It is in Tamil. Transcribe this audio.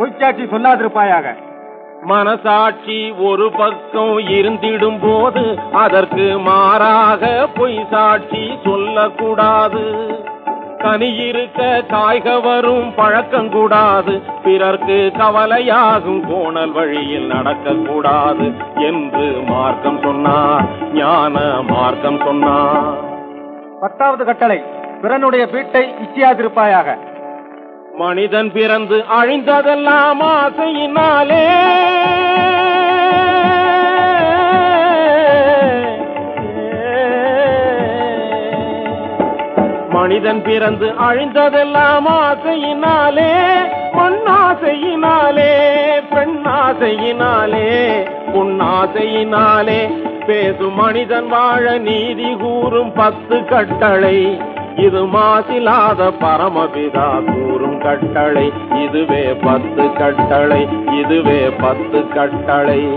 பொய்ச்சாட்சி சொல்லாதிருப்பாயாக. மனசாட்சி ஒரு பக்கம் இருந்திடும் போது அதற்கு மாறாக பொய் சாட்சி சொல்லக்கூடாது. கனி இருக்க காய்க வரும் பழக்கம் கூடாது பிறர்க்கு கவலையாகும் கோணல் வழியில் நடக்கக்கூடாது என்று மார்க்கம் சொன்னார் ஞான மார்க்கம் சொன்னார் பத்தாவது கட்டளை பிறனுடைய வீட்டை இச்சியாதிருப்பாயாக. மனிதன் பிறந்து அழிந்ததெல்லாம் ஆசையினாலே. மனிதன் பிறந்து அழிந்ததெல்லாம் ஆசையினாலே மண்ணாசையினாலே பெண்ணாசையினாலே புண்ணாசையினாலே பேசும் மனிதன் வாழ நீதி கூறும் பத்து கட்டளை. இது மாசிலாத பரமபிதா கூறும் கட்டளை. இதுவே பத்து கட்டளை. இதுவே பத்து கட்டளை.